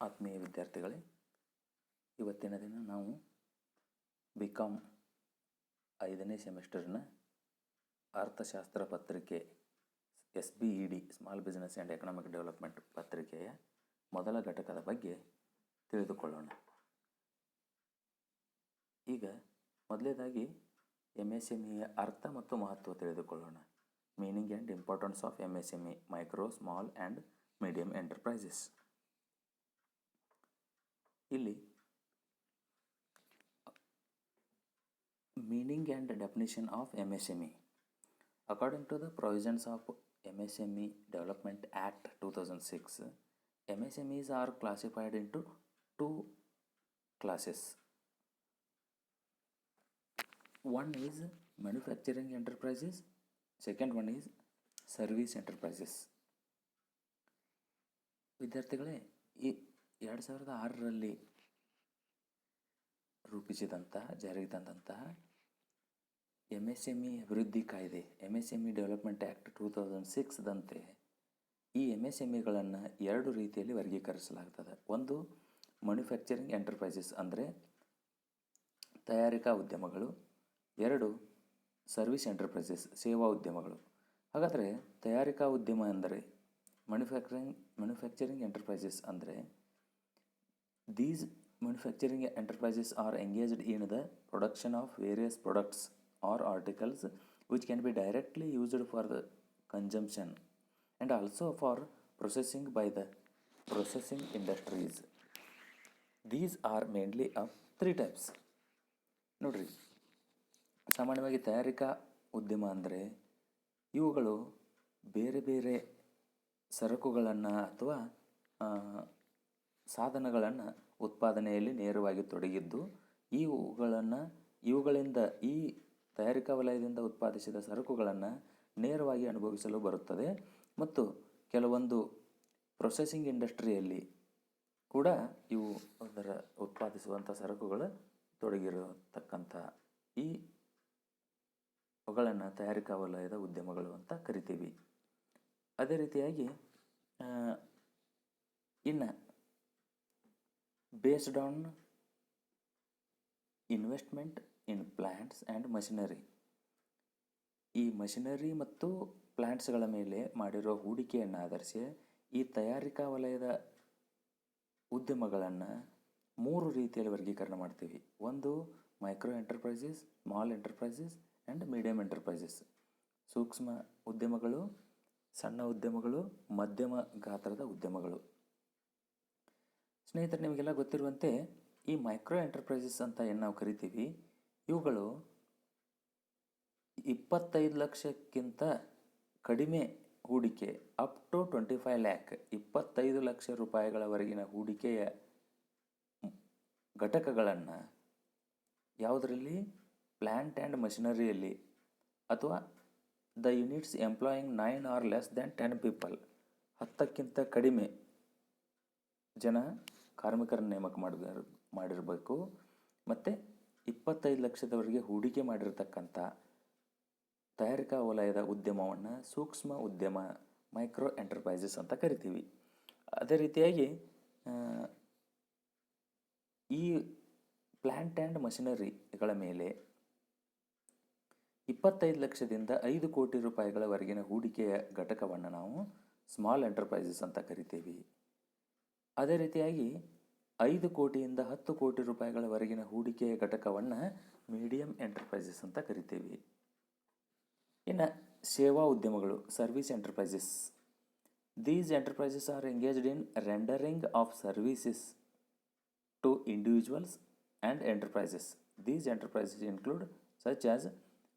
ಆತ್ಮೀಯ ವಿದ್ಯಾರ್ಥಿಗಳೇ, ಇವತ್ತಿನ ದಿನ ನಾವು ಬಿ ಕಾಮ್ ಐದನೇ ಸೆಮಿಸ್ಟರ್ನ ಅರ್ಥಶಾಸ್ತ್ರ ಪತ್ರಿಕೆ S B E D small business and economic development ಪತ್ರಿಕೆಯ ಮೊದಲ ಘಟಕದ ಬಗ್ಗೆ ತಿಳಿದುಕೊಳ್ಳೋಣ. ಈಗ ಮೊದಲೇದಾಗಿ ಎಂ ಎಸ್ ಎಂ ಇಯ ಅರ್ಥ ಮತ್ತು ಮಹತ್ವ ತಿಳಿದುಕೊಳ್ಳೋಣ. Meaning and importance of M S M E micro small and medium enterprises ಇಲ್ಲಿ meaning and definition of M S M E according to the provisions of M S M E development act two thousand six M S M Es are classified into two classes one is manufacturing enterprises second one is service enterprises ವಿದ್ಯಾರ್ಥಿಗಳೇ, ಈ ಎರಡು ಸಾವಿರದ ಆರರಲ್ಲಿ ರೂಪಿಸಿದಂತಹ ಜಾರಿಗೆ ತಂದಂತಹ M S M E ಅಭಿವೃದ್ಧಿ ಕಾಯ್ದೆ M S M E development act two thousand ಸಿಕ್ಸ್ದಂತೆ ಈ ಎಂ ಎಸ್ ಎಂ ಇಗಳನ್ನು ಎರಡು ರೀತಿಯಲ್ಲಿ ವರ್ಗೀಕರಿಸಲಾಗ್ತದೆ. ಒಂದು ಮ್ಯಾನುಫ್ಯಾಕ್ಚರಿಂಗ್ ಎಂಟರ್ಪ್ರೈಸಸ್ ಅಂದರೆ ತಯಾರಿಕಾ ಉದ್ಯಮಗಳು. ಎರಡು ಸರ್ವಿಸ್ ಎಂಟರ್ಪ್ರೈಸಸ್ ಸೇವಾ ಉದ್ಯಮಗಳು. ಹಾಗಾದರೆ ತಯಾರಿಕಾ ಉದ್ಯಮ ಅಂದರೆ ಮ್ಯಾನುಫ್ಯಾಕ್ಚರಿಂಗ್ ಮ್ಯಾನುಫ್ಯಾಕ್ಚರಿಂಗ್ ಎಂಟರ್ಪ್ರೈಸಸ್ ಅಂದರೆ These manufacturing enterprises are engaged in the production of various products or articles which can be directly used for the consumption and also for processing by the processing industries. These are mainly of three types. ನೋಡ್ರಿ ಸಾಮಾನ್ಯವಾಗಿ ತಯಾರಿಕಾ ಉದ್ಯಮ ಅಂದರೆ ಇವುಗಳು ಬೇರೆ ಬೇರೆ ಸರಕುಗಳನ್ನು ಅಥವಾ ಆ, ಸಾಧನಗಳನ್ನು ಉತ್ಪಾದನೆಯಲ್ಲಿ ನೇರವಾಗಿ ತೊಡಗಿದ್ದು, ಇವುಗಳನ್ನು, ಇವುಗಳಿಂದ ಈ ತಯಾರಿಕಾ ವಲಯದಿಂದ ಉತ್ಪಾದಿಸಿದ ಸರಕುಗಳನ್ನು ನೇರವಾಗಿ ಅನುಭವಿಸಲು ಬರುತ್ತದೆ. ಮತ್ತು ಕೆಲವೊಂದು ಪ್ರೊಸೆಸಿಂಗ್ ಇಂಡಸ್ಟ್ರಿಯಲ್ಲಿ ಕೂಡ ಇವು ಅದರ ಉತ್ಪಾದಿಸುವಂಥ ಸರಕುಗಳು ತೊಡಗಿರತಕ್ಕಂಥ ಈ ಅವುಗಳನ್ನು ತಯಾರಿಕಾ ವಲಯದ ಉದ್ಯಮಗಳು ಅಂತ ಕರಿತೀವಿ. ಅದೇ ರೀತಿಯಾಗಿ ಇನ್ನು based on investment in plants and machinery ಈ ಮಷಿನರಿ ಮತ್ತು ಪ್ಲ್ಯಾಂಟ್ಸ್ಗಳ ಮೇಲೆ ಮಾಡಿರೋ ಹೂಡಿಕೆಯನ್ನು ಆಧರಿಸಿ ಈ ತಯಾರಿಕಾ ವಲಯದ ಉದ್ಯಮಗಳನ್ನು ಮೂರು ರೀತಿಯಲ್ಲಿ ವರ್ಗೀಕರಣ ಮಾಡ್ತೀವಿ. ಒಂದು micro enterprises small enterprises and medium enterprises ಸೂಕ್ಷ್ಮ ಉದ್ಯಮಗಳು, ಸಣ್ಣ ಉದ್ಯಮಗಳು, ಮಧ್ಯಮ ಗಾತ್ರದ ಉದ್ಯಮಗಳು. ಸ್ನೇಹಿತರೆ, ನಿಮಗೆಲ್ಲ ಗೊತ್ತಿರುವಂತೆ ಈ ಮೈಕ್ರೋ ಎಂಟರ್ಪ್ರೈಸಸ್ ಅಂತ ಏನು ನಾವು ಕರಿತೀವಿ, ಇವುಗಳು ಇಪ್ಪತ್ತೈದು ಲಕ್ಷಕ್ಕಿಂತ ಕಡಿಮೆ ಹೂಡಿಕೆ up to twenty five lakh ಇಪ್ಪತ್ತೈದು ಲಕ್ಷ ರೂಪಾಯಿಗಳವರೆಗಿನ ಹೂಡಿಕೆಯ ಘಟಕಗಳನ್ನು ಯಾವುದರಲ್ಲಿ? ಪ್ಲ್ಯಾಂಟ್ ಆ್ಯಂಡ್ ಮಷಿನರಿಯಲ್ಲಿ ಅಥವಾ the units employing nine or less than ten people ಹತ್ತಕ್ಕಿಂತ ಕಡಿಮೆ ಜನ ಕಾರ್ಮಿಕರನ್ನು ನೇಮಕ ಮಾಡಿದ, ಮಾಡಿರಬೇಕು. ಮತ್ತು ಇಪ್ಪತ್ತೈದು ಲಕ್ಷದವರೆಗೆ ಹೂಡಿಕೆ ಮಾಡಿರತಕ್ಕಂಥ ತಯಾರಿಕಾ ವಲಯದ ಉದ್ಯಮವನ್ನು ಸೂಕ್ಷ್ಮ ಉದ್ಯಮ, ಮೈಕ್ರೋ ಎಂಟರ್ಪ್ರೈಸಸ್ ಅಂತ ಕರಿತೀವಿ. ಅದೇ ರೀತಿಯಾಗಿ ಈ ಪ್ಲ್ಯಾಂಟ್ ಆ್ಯಂಡ್ ಮಷಿನರಿಗಳ ಮೇಲೆ ಇಪ್ಪತ್ತೈದು ಲಕ್ಷದಿಂದ ಐದು ಕೋಟಿ ರೂಪಾಯಿಗಳವರೆಗಿನ ಹೂಡಿಕೆಯ ಘಟಕವನ್ನು ನಾವು ಸ್ಮಾಲ್ ಎಂಟರ್ಪ್ರೈಸಸ್ ಅಂತ ಕರಿತೀವಿ. ಅದೇ ರೀತಿಯಾಗಿ ಐದು ಕೋಟಿಯಿಂದ ಹತ್ತು ಕೋಟಿ ರೂಪಾಯಿಗಳವರೆಗಿನ ಹೂಡಿಕೆಯ ಘಟಕವನ್ನು ಮೀಡಿಯಂ ಎಂಟರ್ಪ್ರೈಸಸ್ ಅಂತ ಕರಿತೀವಿ. ಇನ್ನು ಸೇವಾ ಉದ್ಯಮಗಳು, service enterprises. These enterprises are engaged in rendering of services to individuals and enterprises these enterprises include such as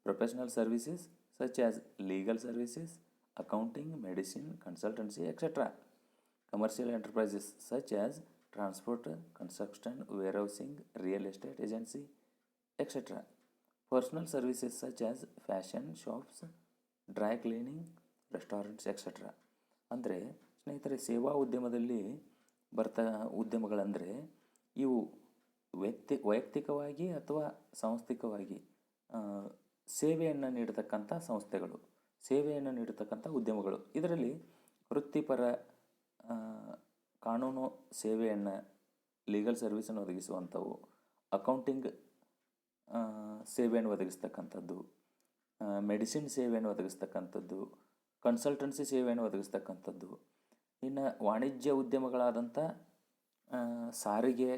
professional services such as legal services accounting medicine consultancy etcetera Commercial enterprises such as transport, construction, warehousing, real estate agency, etc. Personal services such as fashion shops dry cleaning restaurants etcetera ಅಂದರೆ ಸ್ನೇಹಿತರೆ ಸೇವಾ ಉದ್ಯಮದಲ್ಲಿ ಬರ್ತಾ ಉದ್ಯಮಗಳಂದರೆ ಇವು ವ್ಯಕ್ತಿ ವೈಯಕ್ತಿಕವಾಗಿ ಅಥವಾ ಸಾಂಸ್ಥಿಕವಾಗಿ ಸೇವೆಯನ್ನು ನೀಡತಕ್ಕಂಥ ಸಂಸ್ಥೆಗಳು ಸೇವೆಯನ್ನು ನೀಡತಕ್ಕಂಥ ಉದ್ಯಮಗಳು ಇದರಲ್ಲಿ ವೃತ್ತಿಪರ ಕಾನೂನು ಸೇವೆಯನ್ನು ಲೀಗಲ್ ಸರ್ವಿಸನ್ನು ಒದಗಿಸುವಂಥವು ಅಕೌಂಟಿಂಗ್ ಸೇವೆಯನ್ನು ಒದಗಿಸ್ತಕ್ಕಂಥದ್ದು ಮೆಡಿಸಿನ್ ಸೇವೆಯನ್ನು ಒದಗಿಸ್ತಕ್ಕಂಥದ್ದು ಕನ್ಸಲ್ಟೆನ್ಸಿ ಸೇವೆಯನ್ನು ಒದಗಿಸ್ತಕ್ಕಂಥದ್ದು. ಇನ್ನು ವಾಣಿಜ್ಯ ಉದ್ಯಮಗಳಾದಂಥ ಸಾರಿಗೆ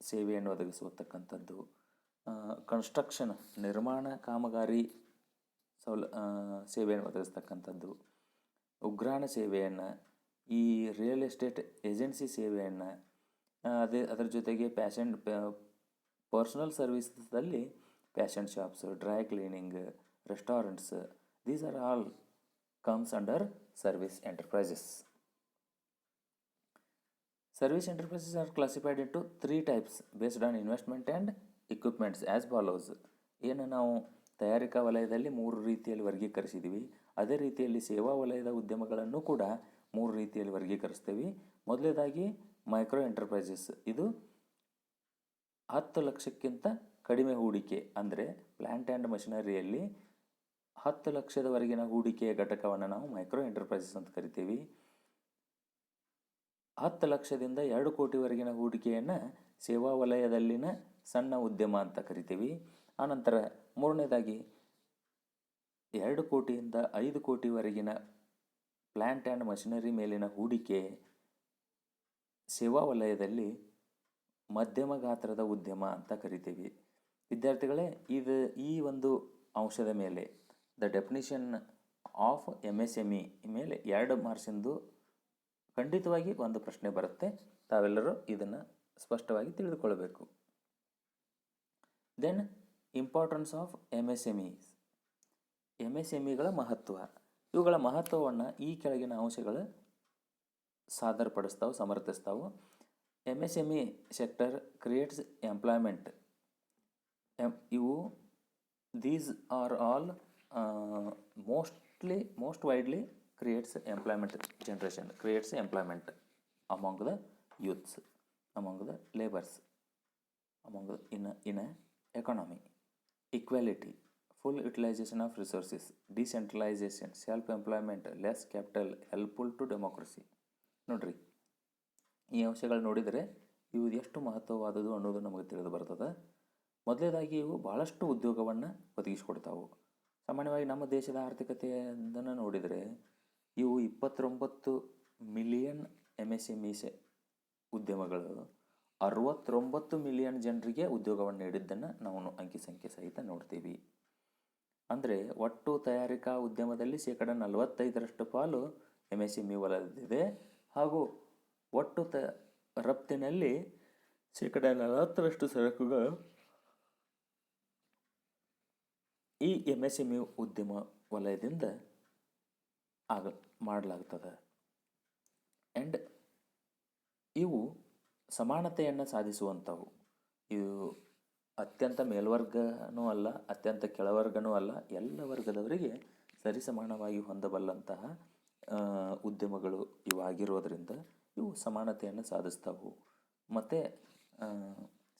ಸೇವೆಯನ್ನು ಒದಗಿಸುವತಕ್ಕಂಥದ್ದು ಕನ್ಸ್ಟ್ರಕ್ಷನ್ ನಿರ್ಮಾಣ ಕಾಮಗಾರಿ ಸೌಲ ಸೇವೆಯನ್ನು ಒದಗಿಸ್ತಕ್ಕಂಥದ್ದು, ಉಗ್ರಾಣ ಸೇವೆಯನ್ನು ಈ ರಿಯಲ್ ಎಸ್ಟೇಟ್ ಏಜೆನ್ಸಿ ಸೇವೆಯನ್ನು ಅದೇ ಅದರ ಜೊತೆಗೆ fashion personal ಸರ್ವಿಸಲ್ಲಿ fashion shops dry cleaning restaurants these are all comes under service enterprises service enterprises are classified into three types based on investment and equipments as follows ಏನು ನಾವು ತಯಾರಿಕಾ ವಲಯದಲ್ಲಿ ಮೂರು ರೀತಿಯಲ್ಲಿ ವರ್ಗೀಕರಿಸಿದ್ದೀವಿ ಅದೇ ರೀತಿಯಲ್ಲಿ ಸೇವಾ ವಲಯದ ಉದ್ಯಮಗಳನ್ನು ಕೂಡ ಮೂರು ರೀತಿಯಲ್ಲಿ ವರ್ಗೀಕರಿಸ್ತೀವಿ. ಮೊದಲನೇದಾಗಿ ಮೈಕ್ರೋ ಎಂಟರ್ಪ್ರೈಸಸ್ ಇದು ಹತ್ತು ಲಕ್ಷಕ್ಕಿಂತ ಕಡಿಮೆ ಹೂಡಿಕೆ, ಅಂದರೆ ಪ್ಲ್ಯಾಂಟ್ ಆ್ಯಂಡ್ ಮಷಿನರಿಯಲ್ಲಿ ಹತ್ತು ಲಕ್ಷದವರೆಗಿನ ಹೂಡಿಕೆಯ ಘಟಕವನ್ನು ನಾವು ಮೈಕ್ರೋ ಎಂಟರ್ಪ್ರೈಸಸ್ ಅಂತ ಕರಿತೀವಿ. ಹತ್ತು ಲಕ್ಷದಿಂದ ಎರಡು ಕೋಟಿವರೆಗಿನ ಹೂಡಿಕೆಯನ್ನು ಸೇವಾ ವಲಯದಲ್ಲಿನ ಸಣ್ಣ ಉದ್ಯಮ ಅಂತ ಕರಿತೀವಿ. ಆನಂತರ ಮೂರನೇದಾಗಿ ಎರಡು ಕೋಟಿಯಿಂದ ಐದು ಕೋಟಿವರೆಗಿನ ಪ್ಲ್ಯಾಂಟ್ ಆ್ಯಂಡ್ ಮಷಿನರಿ ಮೇಲಿನ ಹೂಡಿಕೆ ಸೇವಾ ವಲಯದಲ್ಲಿ ಮಧ್ಯಮ ಗಾತ್ರದ ಉದ್ಯಮ ಅಂತ ಕರಿತೀವಿ. ವಿದ್ಯಾರ್ಥಿಗಳೇ, ಇದು ಈ ಒಂದು ಅಂಶದ ಮೇಲೆ the definition of M S M E ಮೇಲೆ ಎರಡು ಮಾರ್ಕ್ಸಿಂದು ಖಂಡಿತವಾಗಿ ಒಂದು ಪ್ರಶ್ನೆ ಬರುತ್ತೆ. ತಾವೆಲ್ಲರೂ ಇದನ್ನು ಸ್ಪಷ್ಟವಾಗಿ ತಿಳಿದುಕೊಳ್ಳಬೇಕು then importance of M S M E M S M ಇಗಳ ಮಹತ್ವ. ಇವುಗಳ ಮಹತ್ವವನ್ನು ಈ ಕೆಳಗಿನ ಅಂಶಗಳು ಸಾದರಪಡಿಸ್ತಾವೆ, ಸಮರ್ಥಿಸ್ತಾವೆ. M S M E sector creates employment M ಇವು these are all mostly most widely creates employment generation creates employment among the youths among the labours among the in in economy equality full utilisation of resources decentralisation self employment less capital helpful to democracy ನೋಡ್ರಿ, ಈ ಅಂಶಗಳು ನೋಡಿದರೆ ಇವು ಎಷ್ಟು ಮಹತ್ವವಾದದ್ದು ಅನ್ನೋದು ನಮಗೆ ತಿಳಿದು ಬರ್ತದೆ. ಮೊದಲೇದಾಗಿ ಇವು ಭಾಳಷ್ಟು ಉದ್ಯೋಗವನ್ನು ಒದಗಿಸಿಕೊಡ್ತಾವು. ಸಾಮಾನ್ಯವಾಗಿ ನಮ್ಮ ದೇಶದ ಆರ್ಥಿಕತೆಯನ್ನು ನೋಡಿದರೆ ಇವು ಇಪ್ಪತ್ತೊಂಬತ್ತು million M S M E ಉದ್ಯಮಗಳು, ಅರವತ್ತೊಂಬತ್ತು ಮಿಲಿಯನ್ ಜನರಿಗೆ ಉದ್ಯೋಗವನ್ನು ನೀಡಿದ್ದನ್ನು ನಾವು ಅಂಕಿ ಸಂಖ್ಯೆ ಸಹಿತ ನೋಡ್ತೀವಿ. ಅಂದರೆ ಒಟ್ಟು ತಯಾರಿಕಾ ಉದ್ಯಮದಲ್ಲಿ ಶೇಕಡ ನಲವತ್ತೈದರಷ್ಟು ಪಾಲು ಎಂ ಎಸ್ ಎಂ ಇ ವಲಯದಿದೆ ಹಾಗೂ ಒಟ್ಟು ತ, ರಫ್ತಿನಲ್ಲಿ ಶೇಕಡ ನಲವತ್ತರಷ್ಟು ಸರಕುಗಳು ಈ ಎಂ ಎಸ್ ಎಂ ಇ ಉದ್ಯಮ ವಲಯದಿಂದ ಆಗ, ಮಾಡಲಾಗ್ತದೆ. ಆ್ಯಂಡ್ ಇವು ಸಮಾನತೆಯನ್ನು ಸಾಧಿಸುವಂಥವು ಇವು ಅತ್ಯಂತ ಮೇಲ್ವರ್ಗನೂ ಅಲ್ಲ, ಅತ್ಯಂತ ಕೆಳವರ್ಗನೂ ಅಲ್ಲ, ಎಲ್ಲ ವರ್ಗದವರಿಗೆ ಸರಿಸಮಾನವಾಗಿ ಹೊಂದಬಲ್ಲಂತಹ ಉದ್ಯಮಗಳು ಇವಾಗಿರೋದ್ರಿಂದ ಇವು ಸಮಾನತೆಯನ್ನು ಸಾಧಿಸ್ತಾವು. ಮತ್ತು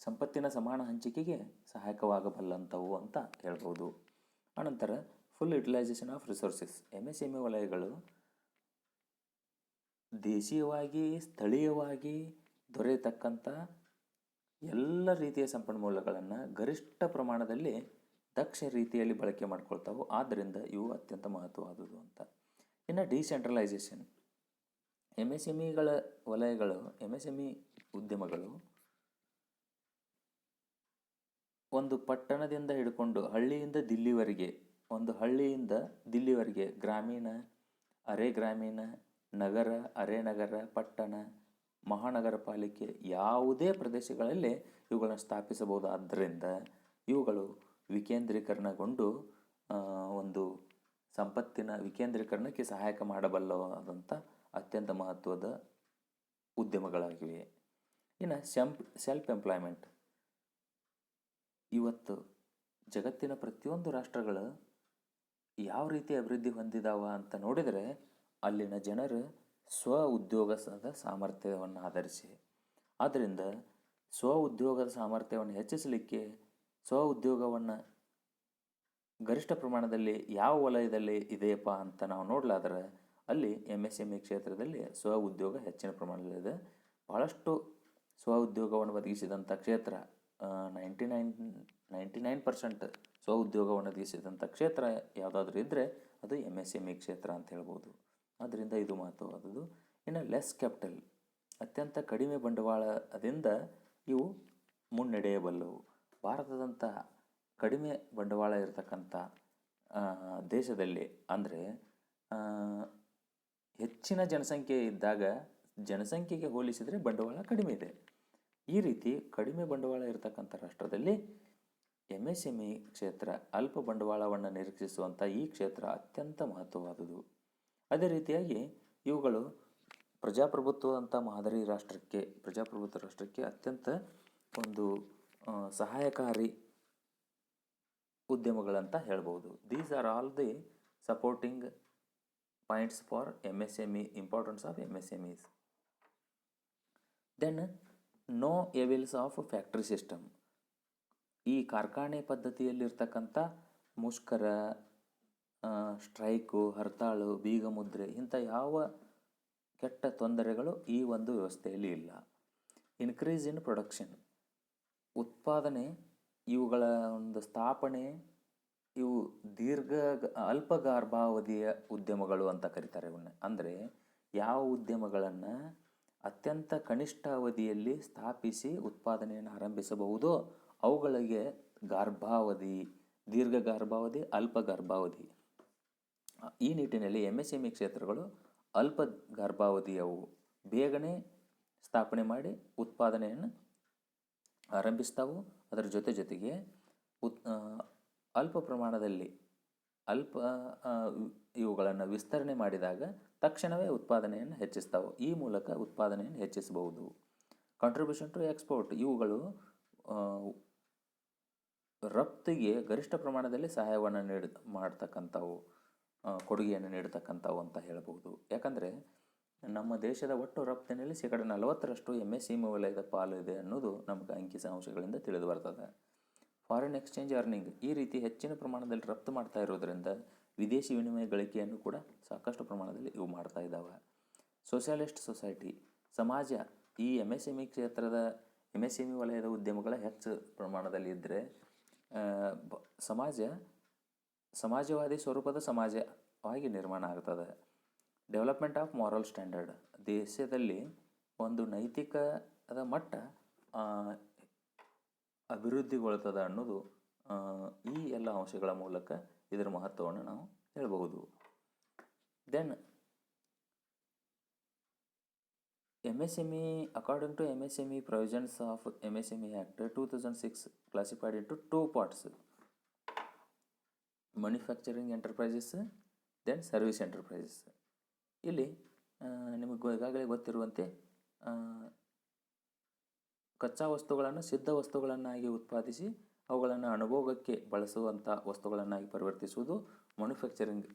ಸಂಪತ್ತಿನ ಸಮಾನ ಹಂಚಿಕೆಗೆ ಸಹಾಯಕವಾಗಬಲ್ಲಂಥವು ಅಂತ ಹೇಳ್ಬೋದು. ಆನಂತರ full utilisation of resources M S M E ವಲಯಗಳು ದೇಶೀಯವಾಗಿ, ಸ್ಥಳೀಯವಾಗಿ ದೊರೆಯತಕ್ಕಂಥ ಎಲ್ಲ ರೀತಿಯ ಸಂಪನ್ಮೂಲಗಳನ್ನು ಗರಿಷ್ಠ ಪ್ರಮಾಣದಲ್ಲಿ ದಕ್ಷ ರೀತಿಯಲ್ಲಿ ಬಳಕೆ ಮಾಡ್ಕೊಳ್ತಾವೆ ಆದ್ದರಿಂದ ಇವು ಅತ್ಯಂತ ಮಹತ್ವವಾದುದು ಅಂತ. ಇನ್ನು ಡಿಸೆಂಟ್ರಲೈಸೇಷನ್. ಎಂ ಎಸ್ ಎಂ ಇಗಳ ವಲಯಗಳು ಎಂ ಎಸ್ ಎಂ ಇ ಉದ್ಯಮಗಳು ಒಂದು ಪಟ್ಟಣದಿಂದ ಹಿಡ್ಕೊಂಡು ಹಳ್ಳಿಯಿಂದ ದಿಲ್ಲಿವರೆಗೆ, ಒಂದು ಹಳ್ಳಿಯಿಂದ ದಿಲ್ಲಿವರೆಗೆ ಗ್ರಾಮೀಣ, ಅರೆ ಗ್ರಾಮೀಣ, ನಗರ, ಅರೆ ನಗರ, ಪಟ್ಟಣ ಮಹಾನಗರ ಪಾಲಿಕೆ ಯಾವುದೇ ಪ್ರದೇಶಗಳಲ್ಲಿ ಇವುಗಳನ್ನು ಸ್ಥಾಪಿಸಬಹುದು ಆದ್ದರಿಂದ ಇವುಗಳು ವಿಕೇಂದ್ರೀಕರಣಗೊಂಡು ಒಂದು ಸಂಪತ್ತಿನ ವಿಕೇಂದ್ರೀಕರಣಕ್ಕೆ ಸಹಾಯಕ ಮಾಡಬಲ್ಲವಾದಂಥ ಅತ್ಯಂತ ಮಹತ್ವದ ಉದ್ಯಮಗಳಾಗಿವೆ. ಇನ್ನು ಸೆಂಪ್ ಸೆಲ್ಫ್ ಎಂಪ್ಲಾಯ್ಮೆಂಟ್ ಇವತ್ತು ಜಗತ್ತಿನ ಪ್ರತಿಯೊಂದು ರಾಷ್ಟ್ರಗಳು ಯಾವ ರೀತಿ ಅಭಿವೃದ್ಧಿ ಹೊಂದಿದಾವ ಅಂತ ನೋಡಿದರೆ ಅಲ್ಲಿನ ಜನರು ಸ್ವ ಉದ್ಯೋಗದ ಸಾಮರ್ಥ್ಯವನ್ನು ಆಧರಿಸಿ. ಆದ್ದರಿಂದ ಸ್ವ ಉದ್ಯೋಗದ ಸಾಮರ್ಥ್ಯವನ್ನು ಹೆಚ್ಚಿಸಲಿಕ್ಕೆ ಸ್ವ ಉದ್ಯೋಗವನ್ನು ಗರಿಷ್ಠ ಪ್ರಮಾಣದಲ್ಲಿ ಯಾವ ವಲಯದಲ್ಲಿ ಇದೆಯಪ್ಪ ಅಂತ ನಾವು ನೋಡಲಾದ್ರೆ ಅಲ್ಲಿ ಎಂ ಎಸ್ ಎಂ ಇ ಕ್ಷೇತ್ರದಲ್ಲಿ ಸ್ವ ಉದ್ಯೋಗ ಹೆಚ್ಚಿನ ಪ್ರಮಾಣದಲ್ಲಿದೆ ಭಾಳಷ್ಟು ಸ್ವ ಉದ್ಯೋಗವನ್ನು ಒದಗಿಸಿದಂಥ ಕ್ಷೇತ್ರ ninety nine ninety nine percent ಸ್ವ ಉದ್ಯೋಗವನ್ನು ಒದಗಿಸಿದಂಥ ಕ್ಷೇತ್ರ ಯಾವುದಾದ್ರೂ ಇದ್ದರೆ ಅದು ಎಂ ಎಸ್ ಎಂ ಇ ಕ್ಷೇತ್ರ ಅಂತ ಹೇಳ್ಬೋದು. ಆದ್ದರಿಂದ ಇದು ಮಹತ್ವವಾದದ್ದು. ಇನ್ನು ಲೆಸ್ ಕ್ಯಾಪಿಟಲ್ ಅತ್ಯಂತ ಕಡಿಮೆ ಬಂಡವಾಳದಿಂದ ಇವು ಮುನ್ನಡೆಯಬಲ್ಲವು. ಭಾರತದಂತಹ ಕಡಿಮೆ ಬಂಡವಾಳ ಇರತಕ್ಕಂಥ ದೇಶದಲ್ಲಿ ಅಂದರೆ ಹೆಚ್ಚಿನ ಜನಸಂಖ್ಯೆ ಇದ್ದಾಗ ಜನಸಂಖ್ಯೆಗೆ ಹೋಲಿಸಿದರೆ ಬಂಡವಾಳ ಕಡಿಮೆ ಇದೆ. ಈ ರೀತಿ ಕಡಿಮೆ ಬಂಡವಾಳ ಇರತಕ್ಕಂಥ ರಾಷ್ಟ್ರದಲ್ಲಿ ಎಂ ಎಸ್ ಎಂ ಇ ಕ್ಷೇತ್ರ ಅಲ್ಪ ಬಂಡವಾಳವನ್ನು ನಿರೀಕ್ಷಿಸುವಂಥ ಈ ಕ್ಷೇತ್ರ ಅತ್ಯಂತ ಮಹತ್ವವಾದುದು ಅದೇ ರೀತಿಯಾಗಿ ಇವುಗಳು ಪ್ರಜಾಪ್ರಭುತ್ವದಂಥ ಮಾದರಿ ರಾಷ್ಟ್ರಕ್ಕೆ, ಪ್ರಜಾಪ್ರಭುತ್ವ ರಾಷ್ಟ್ರಕ್ಕೆ ಅತ್ಯಂತ ಒಂದು ಸಹಾಯಕಾರಿ ಉದ್ಯಮಗಳಂತ ಹೇಳ್ಬೋದು. These are all the supporting points for M S M E importance of M S M Es then no evils of factory system ಈ ಕಾರ್ಖಾನೆ ಪದ್ಧತಿಯಲ್ಲಿರ್ತಕ್ಕಂಥ ಮುಷ್ಕರ ಸ್ಟ್ರೈಕು, ಹರ್ತಾಳು, ಬೀಗಮುದ್ರೆ ಇಂಥ ಯಾವ ಕೆಟ್ಟ ತೊಂದರೆಗಳು ಈ ಒಂದು ವ್ಯವಸ್ಥೆಯಲ್ಲಿ ಇಲ್ಲ. ಇನ್ಕ್ರೀಸ್ ಇನ್ ಪ್ರೊಡಕ್ಷನ್ ಉತ್ಪಾದನೆ, ಇವುಗಳ ಒಂದು ಸ್ಥಾಪನೆ, ಇವು ದೀರ್ಘ ಅಲ್ಪ ಗಾರ್ಭಾವಧಿಯ ಉದ್ಯಮಗಳು ಅಂತ ಕರೀತಾರೆ ಇವನ್ನ ಅಂದರೆ ಯಾವ ಉದ್ಯಮಗಳನ್ನು ಅತ್ಯಂತ ಕನಿಷ್ಠ ಅವಧಿಯಲ್ಲಿ ಸ್ಥಾಪಿಸಿ ಉತ್ಪಾದನೆಯನ್ನು ಆರಂಭಿಸಬಹುದೋ ಅವುಗಳಿಗೆ ಗಾರ್ಭಾವಧಿ, ದೀರ್ಘ ಗಾರ್ಭಾವಧಿ ಅಲ್ಪ ಗಾರ್ಭಾವಧಿ ಈ ನಿಟ್ಟಿನಲ್ಲಿ ಎಂ ಎಸ್ ಎಂ ಇ ಕ್ಷೇತ್ರಗಳು ಅಲ್ಪ ಗರ್ಭಾವಧಿಯವು ಬೇಗನೆ ಸ್ಥಾಪನೆ ಮಾಡಿ ಉತ್ಪಾದನೆಯನ್ನು ಆರಂಭಿಸ್ತಾವು. ಅದರ ಜೊತೆ ಜೊತೆಗೆ ಉತ್ ಅಲ್ಪ ಪ್ರಮಾಣದಲ್ಲಿ ಅಲ್ಪ ಇವುಗಳನ್ನು ವಿಸ್ತರಣೆ ಮಾಡಿದಾಗ ತಕ್ಷಣವೇ ಉತ್ಪಾದನೆಯನ್ನು ಹೆಚ್ಚಿಸ್ತಾವೆ. ಈ ಮೂಲಕ ಉತ್ಪಾದನೆಯನ್ನು ಹೆಚ್ಚಿಸಬಹುದು. ಕಾಂಟ್ರಿಬ್ಯೂಷನ್ ಟು ಎಕ್ಸ್ಪೋರ್ಟ್ ಇವುಗಳು ರಫ್ತಿಗೆ ಗರಿಷ್ಠ ಪ್ರಮಾಣದಲ್ಲಿ ಸಹಾಯವನ್ನು ನೀಡ, ಮಾಡ್ತಕ್ಕಂಥವು. ಕೊಡುಗೆಯನ್ನು ನೀಡತಕ್ಕಂಥವು ಅಂತ ಹೇಳಬಹುದು. ಯಾಕಂದರೆ ನಮ್ಮ ದೇಶದ ಒಟ್ಟು ರಫ್ತಿನಲ್ಲಿ ಶೇಕಡ ನಲವತ್ತರಷ್ಟು ಎಂ ಎಸ್ ಸಿ ವಲಯದ ಪಾಲು ಇದೆ ಅನ್ನೋದು ನಮಗೆ ಅಂಕಿ ಅಂಶಗಳಿಂದ ತಿಳಿದು ಬರ್ತದೆ. ಫಾರಿನ್ ಎಕ್ಸ್ಚೇಂಜ್ ಅರ್ನಿಂಗ್ ಈ ರೀತಿ ಹೆಚ್ಚಿನ ಪ್ರಮಾಣದಲ್ಲಿ ರಫ್ತು ಮಾಡ್ತಾ ಇರೋದರಿಂದ ವಿದೇಶಿ ವಿನಿಮಯ ಗಳಿಕೆಯನ್ನು ಕೂಡ ಸಾಕಷ್ಟು ಪ್ರಮಾಣದಲ್ಲಿ ಇವು ಮಾಡ್ತಾ ಇದ್ದಾವೆ ಸೋಷಿಯಲಿಸ್ಟ್ ಸೊಸೈಟಿ ಸಮಾಜ ಈ ಎಂ ಎಸ್ ಎಂ ಇ ಕ್ಷೇತ್ರದ ಎಂ ಎಸ್ ಎಂ ಇ ವಲಯದ ಉದ್ಯಮಗಳ ಹೆಚ್ಚು ಪ್ರಮಾಣದಲ್ಲಿ ಇದ್ದರೆ ಸಮಾಜ ಸಮಾಜವಾದಿ ಸ್ವರೂಪದ ಸಮಾಜವಾಗಿ ನಿರ್ಮಾಣ ಆಗ್ತದೆ. Development of moral standard. ದೇಶದಲ್ಲಿ ಒಂದು ನೈತಿಕದ ಮಟ್ಟ ಅಭಿವೃದ್ಧಿಗೊಳ್ತದೆ ಅನ್ನೋದು ಈ ಎಲ್ಲ ಅಂಶಗಳ ಮೂಲಕ ಇದರ ಮಹತ್ವವನ್ನು ನಾವು ಹೇಳಬಹುದು. Then M S M E according to M S M E provisions of M S M E act two thousand six classified into two parts manufacturing enterprises then service enterprises ಇಲ್ಲಿ ನಿಮಗೆ ಈಗಾಗಲೇ ಗೊತ್ತಿರುವಂತೆ ಕಚ್ಚಾ ವಸ್ತುಗಳನ್ನು ಸಿದ್ಧ ವಸ್ತುಗಳನ್ನಾಗಿ ಉತ್ಪಾದಿಸಿ ಅವುಗಳನ್ನು ಅನುಭೋಗಕ್ಕೆ ಬಳಸುವಂಥ ವಸ್ತುಗಳನ್ನಾಗಿ ಪರಿವರ್ತಿಸುವುದು ಮ್ಯಾನುಫ್ಯಾಕ್ಚರಿಂಗ್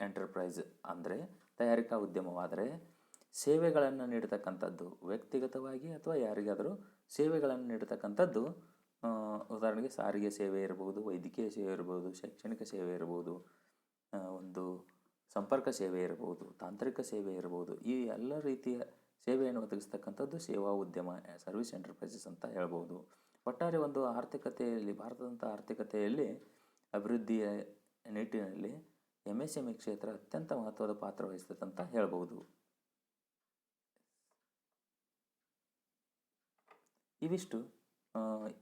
ಎಂಟರ್ಪ್ರೈಸ್ ಅಂದರೆ ತಯಾರಿಕಾ ಉದ್ಯಮವಾದರೆ ಸೇವೆಗಳನ್ನು ನೀಡತಕ್ಕಂಥದ್ದು ವ್ಯಕ್ತಿಗತವಾಗಿ ಅಥವಾ ಯಾರಿಗಾದರೂ ಸೇವೆಗಳನ್ನು ನೀಡತಕ್ಕಂಥದ್ದು ಉದಾಹರಣೆಗೆ ಸಾರಿಗೆ ಸೇವೆ ಇರಬಹುದು ವೈದ್ಯಕೀಯ ಸೇವೆ ಇರಬಹುದು ಶೈಕ್ಷಣಿಕ ಸೇವೆ ಇರಬಹುದು ಒಂದು ಸಂಪರ್ಕ ಸೇವೆ ಇರಬಹುದು ತಾಂತ್ರಿಕ ಸೇವೆ ಇರಬಹುದು ಈ ಎಲ್ಲ ರೀತಿಯ ಸೇವೆಯನ್ನು ಒದಗಿಸ್ತಕ್ಕಂಥದ್ದು ಸೇವಾ ಉದ್ಯಮ, ಸರ್ವಿಸ್ ಎಂಟರ್ಪ್ರೈಸಸ್ ಅಂತ ಹೇಳ್ಬೋದು. ಒಟ್ಟಾರೆ ಒಂದು ಆರ್ಥಿಕತೆಯಲ್ಲಿ, ಭಾರತದಂಥ ಆರ್ಥಿಕತೆಯಲ್ಲಿ ಅಭಿವೃದ್ಧಿಯ ನಿಟ್ಟಿನಲ್ಲಿ ಎಂ ಎಸ್ ಎಂ ಇ ಕ್ಷೇತ್ರ ಅತ್ಯಂತ ಮಹತ್ವದ ಪಾತ್ರ ವಹಿಸ್ತದೆ ಅಂತ ಹೇಳ್ಬೋದು. ಇವಿಷ್ಟು.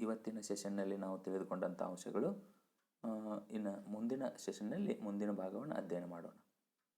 ಇವತ್ತಿನ ಸೆಷನ್ನಲ್ಲಿ ನಾವು ತಿಳಿದುಕೊಂಡಂಥ ಅಂಶಗಳು ಇನ್ನು ಮುಂದಿನ ಸೆಷನ್ನಲ್ಲಿ ಮುಂದಿನ ಭಾಗವನ್ನು ಅಧ್ಯಯನ ಮಾಡೋಣ.